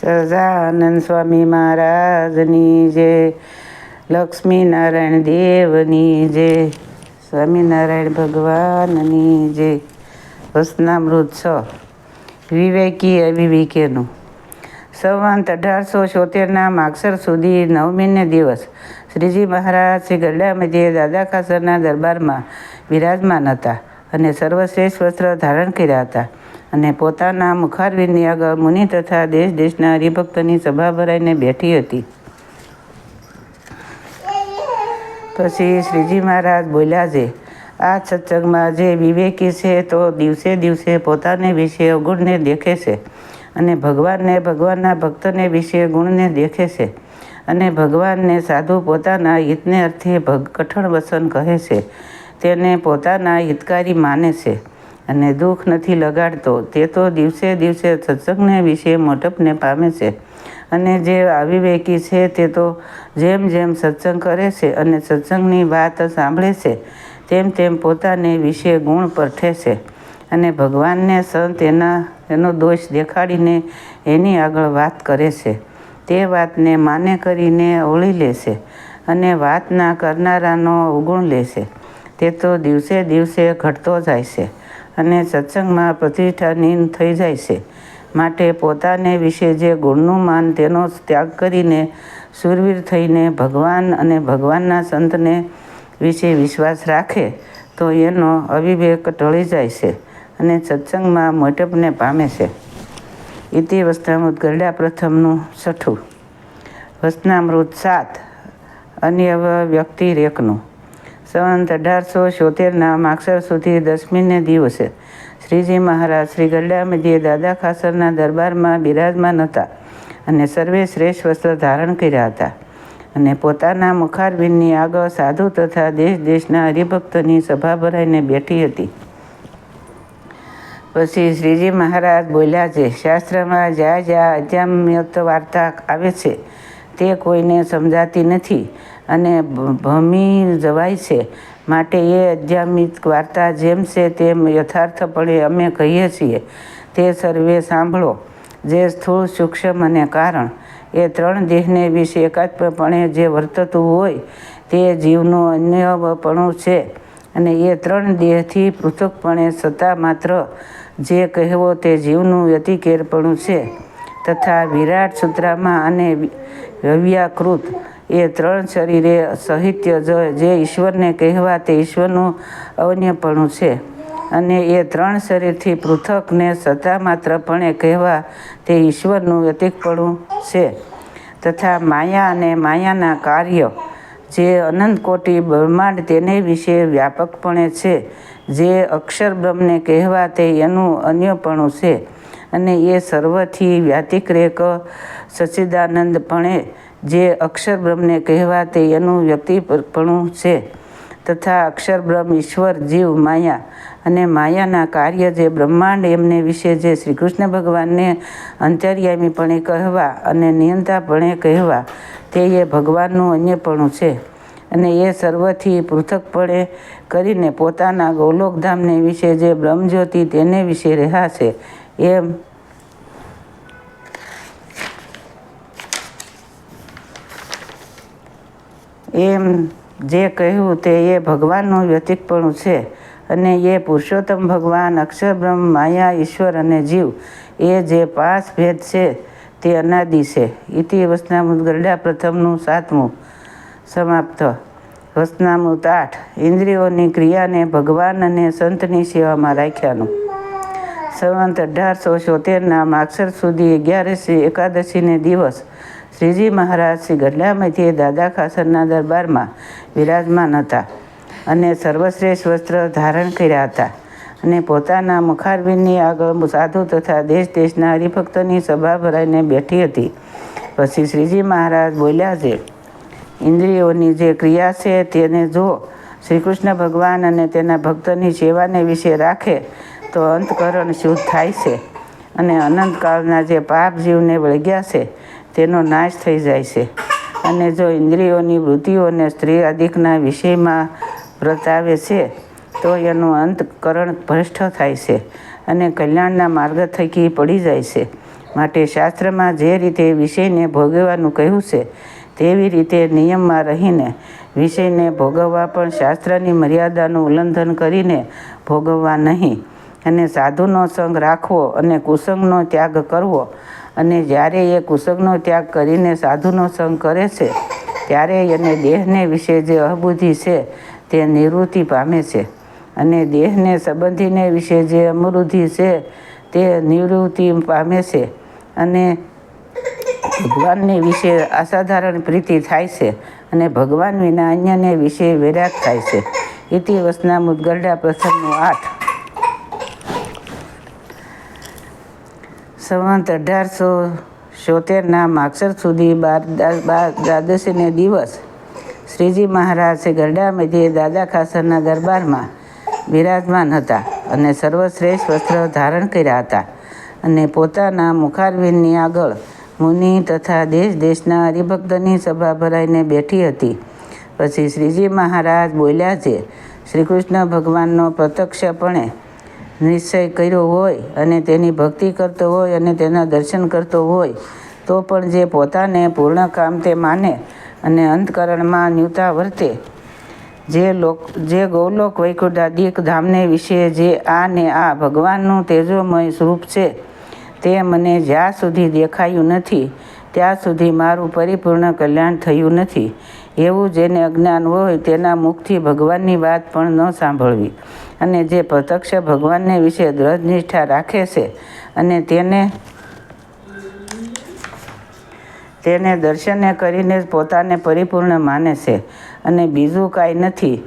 સહજાનંદ સ્વામી મહારાજની જય લક્ષ્મીનારાયણ દેવની જય સ્વામિનારાયણ ભગવાનની જય વસનામૃત છ વિવેકી અવિવેકેનું સંવંત અઢારસો છોતેરના માગસર સુધી નવમીને દિવસ શ્રીજી મહારાજ શ્રી ગરડા મધ્યે દાદા ખાસરના દરબારમાં બિરાજમાન હતા અને સર્વશ્રેષ્ઠ વસ્ત્ર ધારણ કર્યા હતા. અને પોતાના મુખારવિંદની આગળ મુનિ તથા દેશ દેશના હરિભક્તની સભા ભરાઈને બેઠી હતી. પછી શ્રીજી મહારાજ બોલ્યા છે, આ સત્સંગમાં જે વિવેકી છે તો દિવસે દિવસે પોતાને વિશે અવગુણને દેખે છે અને ભગવાનને ભગવાનના ભક્તને વિશે ગુણને દેખે છે અને ભગવાનને સાધુ પોતાના હિતને અર્થે ભગ, કઠણ વસન કહે છે. તેને પોતાના હિતકારી માને છે. અને દુઃખ નથી લગાડતો, તે તો દિવસે દિવસે સત્સંગને વિશે મોટપને પામે છે. અને જે અવિવેકી છે, તે તો જેમ જેમ સત્સંગ કરે છે અને સત્સંગની વાત સાંભળે છે, તેમ તેમ પોતાને વિશે ગુણ પરઠે છે. અને ભગવાનને સંત એના, એનો દોષ દેખાડીને એની આગળ વાત કરે છે. તે વાતને માને કરીને ઓળી લેશે અને વાતના કરનારાનો અવગુણ લેશે તે તો દિવસે દિવસે ઘટતો જાય છે. અને સત્સંગમાં પ્રતિષ્ઠાહીન થઈ જાય છે. માટે પોતાને વિશે જે ગુણનું માન તેનો ત્યાગ કરીને સુરવીર થઈને ભગવાન અને ભગવાનના સંતને વિશે વિશ્વાસ રાખે, તો એનો અવિવેક ટળી જાય છે અને સત્સંગમાં મોટપને પામે છે. ઇતિ વસ્ત્રામૃત ગરડા પ્રથમનું છઠ્ઠું. વસનામૃત સાત. અન્ય વ્યક્તિ રેકનું. સંવંત અઢારસો છોતેરના માક્ષર સુધી દસમીને દિવસે શ્રીજી મહારાજ શ્રી ગરડા મધ્યે દાદા ખાસરના દરબારમાં બિરાજમાન હતા અને સર્વે શ્રેષ્ઠ વસ્ત્ર ધારણ કર્યા હતા. અને પોતાના મુખારબિનની આગળ સાધુ તથા દેશ દેશના હરિભક્તની સભા ભરાઈને બેઠી હતી. પછી શ્રીજી મહારાજ બોલ્યા છે, શાસ્ત્રમાં જ્યાં જ્યાં અજામ્યત વાર્તા આવે છે તે કોઈને સમજાતી નથી અને ભમી જવાય છે. માટે એ અધ્યાત્મિક વાર્તા જેમ છે તેમ યથાર્થપણે અમે કહીએ છીએ. તે સર્વે સાંભળો. જે સ્થૂળ, સૂક્ષ્મ અને કારણ. એ ત્રણ દેહને વિશે એકાત્મપણે જે વર્તતું હોય તે જીવનું અન્યપણું છે. અને એ ત્રણ દેહથી પૃથકપણે સત્તા માત્ર જે કહેવો તે જીવનું વ્યતિકેરપણું છે. તથા વિરાટ સૂત્રામાં અને વ્યવ્યાકૃત. એ ત્રણ શરીરે સાહિત્ય જે ઈશ્વરને કહેવા તે ઈશ્વરનું અવન્યપણું છે. અને એ ત્રણ શરીરથી પૃથકને સત્તા માત્રપણે કહેવા તે ઈશ્વરનું વ્યતિકપણું છે. તથા માયા અને માયાના કાર્ય જે અનંત કોટી બ્રહ્માંડ તેને વિશે વ્યાપકપણે છે. જે અક્ષર બ્રહ્મને કહેવા તે એનું અન્યપણું છે. અને એ સર્વથી વ્યાતિક્રેક સચ્ચિદાનંદપણે જે અક્ષર બ્રહ્મને કહેવા તે એનું વ્યક્તિપણું છે. તથા અક્ષર બ્રહ્મ ઈશ્વર, જીવ, માયા અને માયાના કાર્ય જે બ્રહ્માંડ એમને વિશે જે શ્રી કૃષ્ણ ભગવાનને અંતર્યામીપણે કહેવા અને નિયંતાપણે કહેવા તે એ ભગવાનનું અન્યપણું છે. અને એ સર્વથી પૃથકપણે કરીને પોતાના ગૌલોકધામને વિશે જે બ્રહ્મજ્યોતિ તેને વિશે રહ્યા છે. એમ. એમ જે કહ્યું તે એ ભગવાનનું વ્યતિકપણું છે અને એ પુરુષોત્તમ ભગવાન, અક્ષર બ્રહ્મ, માયા, ઈશ્વર અને જીવ એ જે પાંચ ભેદ છે તે અનાદિ છે. ઇતિ વસનામૃત ગરડા પ્રથમનું સાતમું સમાપ્ત. વસનામૃત આઠ. ઇન્દ્રિયોની ક્રિયાને ભગવાન અને સંતની સેવામાં રાખ્યાનું. સંવંત અઢારસો છોતેરના માક્ષર સુધી અગિયારસી એકાદશીને દિવસ શ્રીજી મહારાજ શ્રી ગઢડામાંથી દાદા ખાસરના દરબારમાં વિરાજમાન હતા અને સર્વશ્રેષ્ઠ વસ્ત્ર ધારણ કર્યા હતા અને પોતાના મુખારબીનની આગળ સાધુ તથા દેશ દેશના હરિભક્તોની સભા ભરાઈને બેઠી હતી. પછી શ્રીજી મહારાજ બોલ્યા છે, ઇન્દ્રિયોની જે ક્રિયા છે તેને જો શ્રી કૃષ્ણ ભગવાન અને તેના ભક્તની સેવાને વિશે રાખે તો અંતકરણ શુદ્ધ થાય છે. અને અનંતકાળના જે પાપ જીવને વળગ્યા છે, તેનો નાશ થઈ જાય છે. અને જો ઇન્દ્રિયોની વૃત્તિઓને સ્ત્રી આદિકના વિષયમાં વ્રતાવે છે, તો એનું અંતકરણ ભ્રષ્ટ થાય છે અને કલ્યાણના માર્ગ થકી પડી જાય છે. માટે શાસ્ત્રમાં જે રીતે વિષયને ભોગવવાનું કહ્યું છે, તેવી રીતે નિયમમાં રહીને વિષયને ભોગવવા પણ શાસ્ત્રની મર્યાદાનું ઉલ્લંઘન કરીને ભોગવવા નહીં. અને સાધુનો સંગ રાખવો અને કુસંગનો ત્યાગ કરવો. અને જ્યારે એ કુસંગનો ત્યાગ કરીને સાધુનો સંગ કરે છે, ત્યારે એને દેહને વિશે જે અબુદ્ધિ છે, તે નિવૃત્તિ પામે છે. અને દેહને સંબંધીને વિશે જે અમૃદ્ધિ છે, તે નિવૃત્તિ પામે છે. અને ભગવાનને વિશે અસાધારણ પ્રીતિ થાય છે અને ભગવાન વિના અન્યને વિશે વૈરાગ થાય છે. ઇતિવસના મુદગરડા પ્રથમનું આઠ. સંવંત અઢારસો છોતેરના માગસર સુધી બાર બાર દ્વાદશીને દિવસ શ્રીજી મહારાજ ગરડા મેધે દાદા ખાસરના દરબારમાં બિરાજમાન હતા અને સર્વશ્રેષ્ઠ વસ્ત્ર ધારણ કર્યા હતા અને પોતાના મુખારવિંદની આગળ મુનિ તથા દેશ દેશના હરિભક્તની સભા ભરાઈને બેઠી હતી. પછી શ્રીજી મહારાજ બોલ્યા છે શ્રી કૃષ્ણ ભગવાનનો પ્રત્યક્ષપણે નિશ્ચય કર્યો હોય અને તેની ભક્તિ કરતો હોય અને તેના દર્શન કરતો હોય, તો પણ જે પોતાને પૂર્ણ કામ તે માને અને અંતકરણમાં ન્યૂતા વર્તે. જે લોક, જે ગૌલોક વૈકુંઠાદિક ધામને વિશે જે આ ને આ ભગવાનનું તેજોમય સ્વરૂપ છે, તે મને જ્યાં સુધી દેખાયું નથી, ત્યાં સુધી મારું પરિપૂર્ણ કલ્યાણ થયું નથી. એવું જેને અજ્ઞાન હોય તેના મુખથી ભગવાનની વાત પણ ન સાંભળવી. અને જે પ્રત્યક્ષ ભગવાનને વિશે દ્રઢ નિષ્ઠા રાખે છે અને તેને તેને દર્શને કરીને પોતાને પરિપૂર્ણ માને છે અને બીજું કાંઈ નથી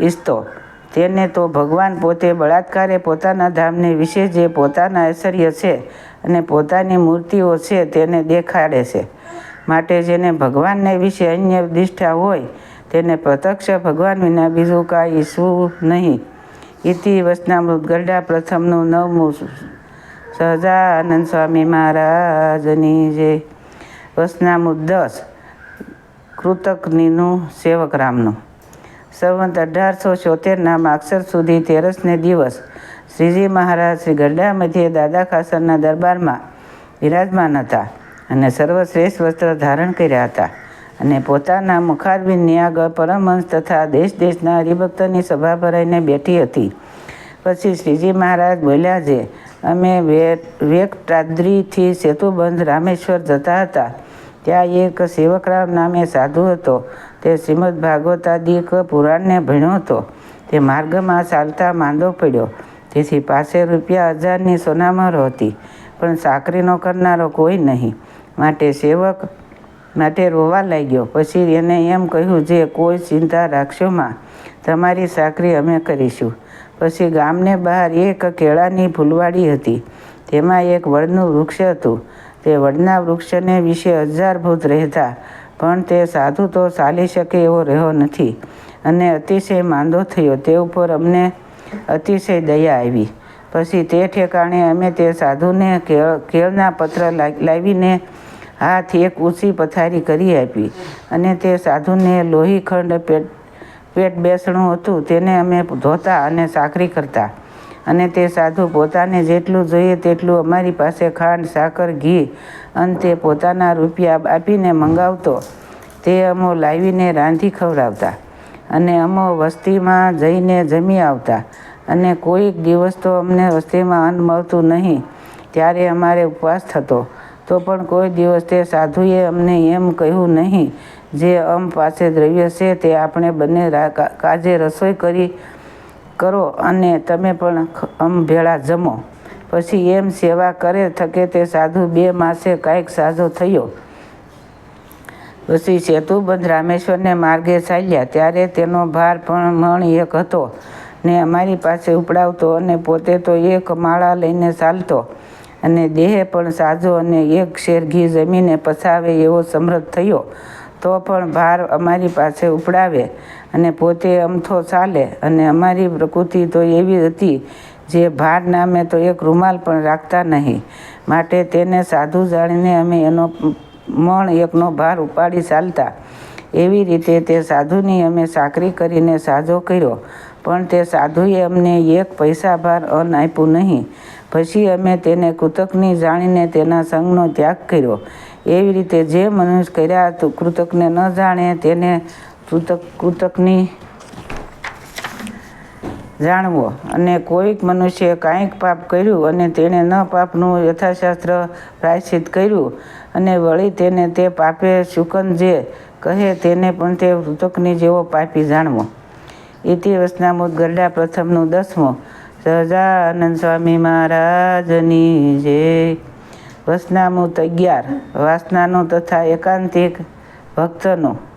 ઈચ્છતો તેને તો ભગવાન પોતે બળાત્કારે પોતાના ધામને વિશે જે પોતાના ઐશ્વર્ય છે અને પોતાની મૂર્તિઓ છે તેને દેખાડે છે. માટે જેને ભગવાનને વિશે અન્ય નિષ્ઠા હોય, તેને પ્રત્યક્ષ ભગવાન વિના બીજું કાંઈ ઈચ્છવું નહીં. ઇતિ વચનામૃત ગરડા પ્રથમનું નવમું સહજાનંદ સ્વામી મહારાજની જે વચનામૃત દસ કૃતકનીનું સેવક રામનું. સંવંત અઢારસો છોતેરના માક્ષર સુધી તેરસને દિવસ શ્રીજી મહારાજ શ્રી ગરડા મધ્યે દાદા ખાસરના દરબારમાં બિરાજમાન હતા. અને સર્વશ્રેષ્ઠ વસ્ત્ર ધારણ કર્યા હતા. અને પોતાના મુખારબિનની આગળ પરમહંસ તથા દેશ દેશના હરિભક્તની સભા ભરાઈને બેઠી હતી. પછી શ્રીજી મહારાજ બોલ્યા છે, અમે વેકટાદ્રીથી સેતુબંધ રામેશ્વર જતા હતા. ત્યાં એક સેવકરામ નામે સાધુ હતો. તે શ્રીમદ ભાગવતાદિક પુરાણને ભણ્યો હતો. તે માર્ગમાં ચાલતા માંદો પડ્યો. તેથી પાસે રૂપિયા હજારની સોનામરો હતી. પણ સાકરીનો કરનારો કોઈ નહીં. માટે સેવક માટે રોવા લાગ્યો. પછી એને એમ કહ્યું, જે કોઈ ચિંતા રાખશોમાં તમારી સાકરી અમે કરીશું. પછી ગામને બહાર એક કેળાની ફૂલવાડી હતી. તેમાં એક વડનું વૃક્ષ હતું. તે વડના વૃક્ષને વિશે હજારભૂત રહેતા, પણ તે સાધુ તો ચાલી શકે એવો રહ્યો નથી. અને અતિશય માંદો થયો. તે ઉપર અમને અતિશય દયા આવી. પછી તે ઠેકાણે અમે તે સાધુને કેળ, કેળના પત્ર લાવીને હાથ એક ઊંચી પથારી કરી આપી અને તે સાધુને લોહીખંડ પેટ પેટ બેસણું હતું તેને અમે ધોતા અને સાકરી કરતા. અને તે સાધુ પોતાને જેટલું જોઈએ તેટલું અમારી પાસે ખાંડ, સાકર, ઘી અંતે પોતાના રૂપિયા આપીને મંગાવતો. તે અમો લાવીને રાંધી ખવડાવતા અને અમો વસ્તીમાં જઈને જમી આવતા. અને કોઈક દિવસ તો અમને વસ્તીમાં અન્ન મળતું નહીં. ત્યારે અમારે ઉપવાસ થતો. તો પણ કોઈ દિવસ તે સાધુએ અમને એમ કહ્યું નહીં, જે અમ પાસે દ્રવ્ય છે તે આપણે બંને કાજે રસોઈ કરી કરો અને તમે પણ અમ ભેળા જમો. પછી એમ સેવા કરે થકે તે સાધુ બે માસે કાંઈક સાજો થયો. પછી સેતુબંધ રામેશ્વરને માર્ગે ચાલ્યા. ત્યારે તેનો ભાર પણ મણ એક હતો. ને અમારી પાસે ઉપડાવતો અને પોતે તો એક માળા લઈને ચાલતો. અને દેહ પણ સાજો અને એક શેર ઘી જમીને પસાવે એવો સમૃદ્ધ થયો. તો પણ ભાર અમારી પાસે ઉપડાવે અને પોતે અમથો ચાલે. અને અમારી પ્રકૃતિ તો એવી હતી જે ભાર નામે તો એક રૂમાલ પણ રાખતા નહીં. માટે તેને સાધુ જાણીને અમે એનો મણ એકનો ભાર ઉપાડી ચાલતા. એવી રીતે તે સાધુની અમે સાકરી કરીને સાજો કર્યો. પણ તે સાધુએ અમને એક પૈસા ભાર અન્ન આપ્યું નહીં. પછી અમે તેને કૃતકની જાણીને તેના સંગનો ત્યાગ કર્યો. એવી રીતે જે મનુષ્ય કર્યા કૃતકને ન જાણે તેને કૃતક, કૃતકની જાણવો. અને કોઈક મનુષ્યએ કાંઈક પાપ કર્યું અને તેણે ન પાપનું યથાશાસ્ત્ર પ્રાયશ્ચિત કર્યું અને વળી તેને તે પાપે શુકન જે કહે તેને પણ તે કૃતકની જેવો પાપી જાણવો. ઇતિ વસનામૃત ગરડા પ્રથમનું દસમું. સહજાનંદ સ્વામી મહારાજની જય વસનામુત અગિયાર વાસનાનું તથા એકાંતિક ભક્તનું